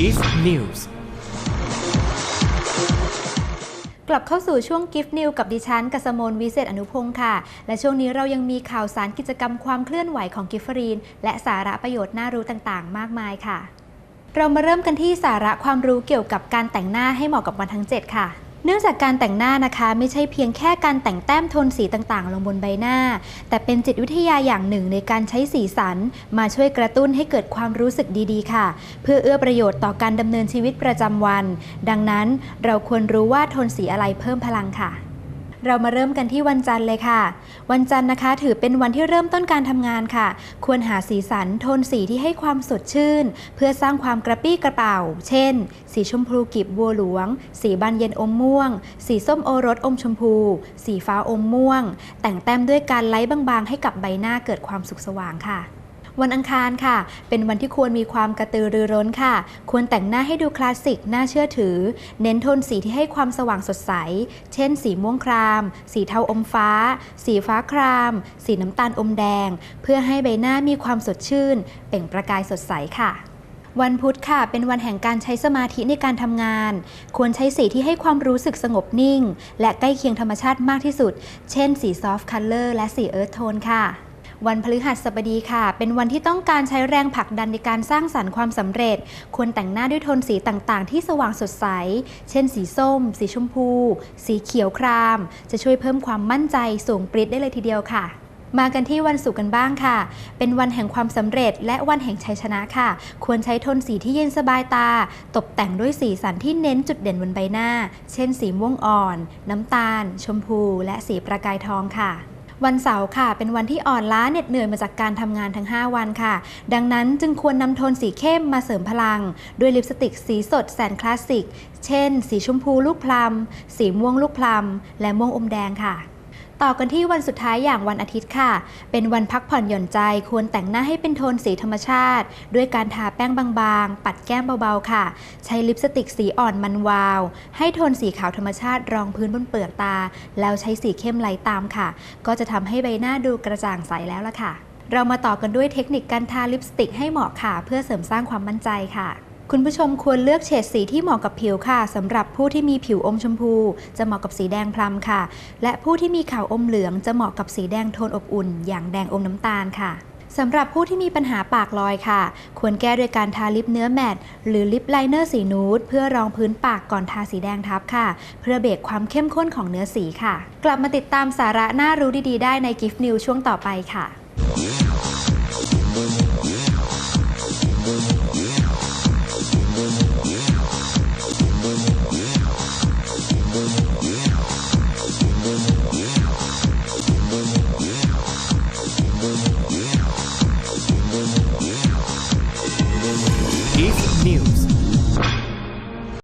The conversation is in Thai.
News กลับเข้าสู่ช่วง Gift New กับดิฉันกัสมนวิเศษอนุพงศ์ค่ะ และช่วงนี้เรายังมีข่าวสารกิจกรรมความเคลื่อนไหวของกิฟฟรีน และสาระประโยชน์น่ารู้ต่างๆ มากมายค่ะ เรามาเริ่มกันที่สาระความรู้เกี่ยวกับการแต่งหน้าให้เหมาะกับวันทั้ง 7 ค่ะ เนื่องจากการแต่งหน้านะคะ ไม่ใช่เพียงแค่การแต่งแต้มโทนสีต่างๆ ลงบนใบหน้า แต่เป็นจิตวิทยาอย่างหนึ่งในการใช้สีสัน มาช่วยกระตุ้นให้เกิดความรู้สึกดีๆ ค่ะ เพื่อเอื้อประโยชน์ต่อการดำเนินชีวิตประจำวัน ดังนั้นเราควรรู้ว่าโทนสีอะไรเพิ่มพลังค่ะ เรามาเริ่มกันที่วันจันทร์เลยค่ะ วันจันทร์นะคะ ถือเป็นวันที่เริ่มต้นการทำงานค่ะ ควรหาสีสันโทนสีที่ให้ความสดชื่น เพื่อสร้างความกระปี้กระเป๋า เช่น สีชมพูกลีบบัวหลวง สีบานเย็นอมม่วง สีส้มโอรสอมชมพู สีฟ้าอมม่วง แต่งแต้มด้วยการไล้บางๆ ให้กับใบหน้าเกิดความสุขสว่างค่ะ วันอังคารค่ะ เป็นวันที่ควรมีความกระตือรือร้นค่ะ ควรแต่งหน้าให้ดูคลาสสิก น่าเชื่อถือ เน้นโทนสีที่ให้ความสว่างสดใส เช่น สีม่วงคราม สีเทาอมฟ้า สีฟ้าคราม สีน้ำตาลอมแดง เพื่อให้ใบหน้ามีความสดชื่น เปล่งประกายสดใสค่ะวันพุธค่ะ เป็นวันแห่งการใช้สมาธิในการทำงาน ควรใช้สีที่ให้ความรู้สึกสงบนิ่ง และใกล้เคียงธรรมชาติมากที่สุด เช่น สีซอฟต์คัลเลอร์และสีเอิร์ธโทนค่ะ วันพฤหัสบดีค่ะ เป็นวันที่ต้องการใช้แรงผลักดันในการสร้างสรรค์ความสำเร็จ ควรแต่งหน้าด้วยโทนสีต่างๆ ที่สว่างสดใส เช่น สีส้ม สีชมพู สีเขียวคราม จะช่วยเพิ่มความมั่นใจสูงปริดได้เลยทีเดียวค่ะมากันที่วันศุกร์กันบ้างค่ะ เป็นวันแห่งความสำเร็จและวันแห่งชัยชนะค่ะ ควรใช้โทนสีที่เย็นสบายตา ตกแต่งด้วยสีสันที่เน้นจุดเด่นบนใบหน้า เช่น สีม่วงอ่อน น้ำตาล ชมพู และสีประกายทองค่ะ วันเสาร์ค่ะ เป็นวันที่อ่อนล้าเหน็ดเหนื่อยมาจากการทำงานทั้ง 5 วันค่ะ ดังนั้นจึงควรนำโทนสีเข้มมาเสริมพลัง ด้วยลิปสติกสีสดแสนคลาสสิก เช่น สีชมพูลูกพลัม สีม่วงลูกพลัม และม่วงอมแดงค่ะ ต่อกันที่วันสุดท้ายอย่างวันอาทิตย์ค่ะ เป็นวันพักผ่อนหย่อนใจ ควรแต่งหน้าให้เป็นโทนสีธรรมชาติ ด้วยการทาแป้งบางๆ ปัดแก้มเบาๆค่ะ ใช้ลิปสติกสีอ่อนมันวาว ให้โทนสีขาวธรรมชาติรองพื้นบนเปลือกตา แล้วใช้สีเข้มไล่ตามค่ะ ก็จะทำให้ใบหน้าดูกระจ่างใสแล้วล่ะค่ะ เรามาต่อกันด้วยเทคนิคการทาลิปสติกให้เหมาะค่ะ เพื่อเสริมสร้างความมั่นใจค่ะ คุณผู้ชมควรเลือกเฉดสีที่เหมาะกับผิวค่ะสำหรับผู้ที่มีผิวอมชมพู จะเหมาะกับสีแดงพลัมค่ะ และผู้ที่มีขาวอมเหลืองจะเหมาะกับสีแดงโทนอบอุ่น อย่างแดงอมน้ำตาลค่ะสำหรับผู้ที่มีปัญหาปากลอยค่ะ ควรแก้ด้วยการทาลิปเนื้อแมตหรือลิปไลเนอร์สีนูดเพื่อรองพื้นปากก่อนทาสีแดงทับค่ะ เพื่อเบรกความเข้มข้นของเนื้อสีค่ะ กลับมาติดตามสาระน่ารู้ดีๆ ได้ใน Gift New ช่วงต่อไปค่ะ